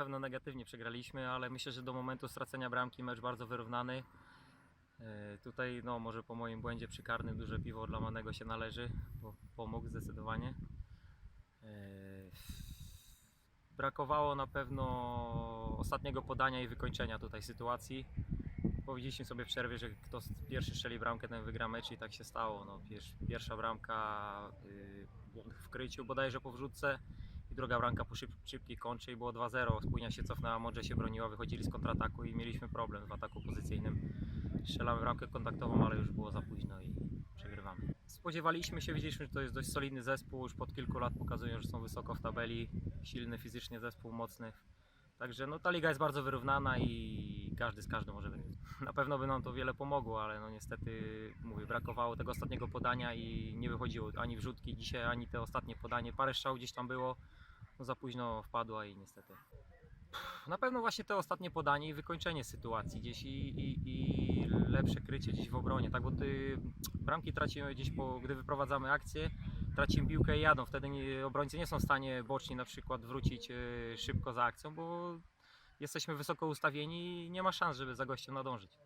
pewno negatywnie przegraliśmy, ale myślę, że do momentu stracenia bramki mecz bardzo wyrównany. E, Tutaj no, może po moim błędzie przy karnym duże piwo dla Manego się należy, bo pomógł zdecydowanie. E, Brakowało na pewno ostatniego podania i wykończenia tutaj sytuacji. Powiedzieliśmy sobie w przerwie, że kto pierwszy strzeli bramkę, ten wygra mecz i tak się stało. No, pier- pierwsza bramka y, w kryciu bodajże po wrzutce i druga bramka po szyb, szybkiej i było 2-0. Spójnia się cofnęła, Modrze się broniła, wychodzili z kontrataku i mieliśmy problem w ataku pozycyjnym. Strzelamy bramkę kontaktową, ale już było za późno i przegrywamy. Spodziewaliśmy się, wiedzieliśmy, że to jest dość solidny zespół, już pod kilku lat pokazują, że są wysoko w tabeli, silny fizycznie zespół, mocny. Także no, ta liga jest bardzo wyrównana i każdy z każdym może wygrać. Na pewno by nam to wiele pomogło, ale no niestety mówię, brakowało tego ostatniego podania i nie wychodziło ani wrzutki dzisiaj, ani te ostatnie podanie. Parę strzał gdzieś tam było, no za późno wpadła i niestety. Na pewno właśnie te ostatnie podanie i wykończenie sytuacji gdzieś i, i, i lepsze krycie gdzieś w obronie, tak bo ty bramki tracimy gdzieś po, gdy wyprowadzamy akcję, tracimy piłkę i jadą, wtedy nie, obrońcy nie są w stanie boczni na przykład wrócić e, szybko za akcją, bo jesteśmy wysoko ustawieni i nie ma szans, żeby za gościem nadążyć.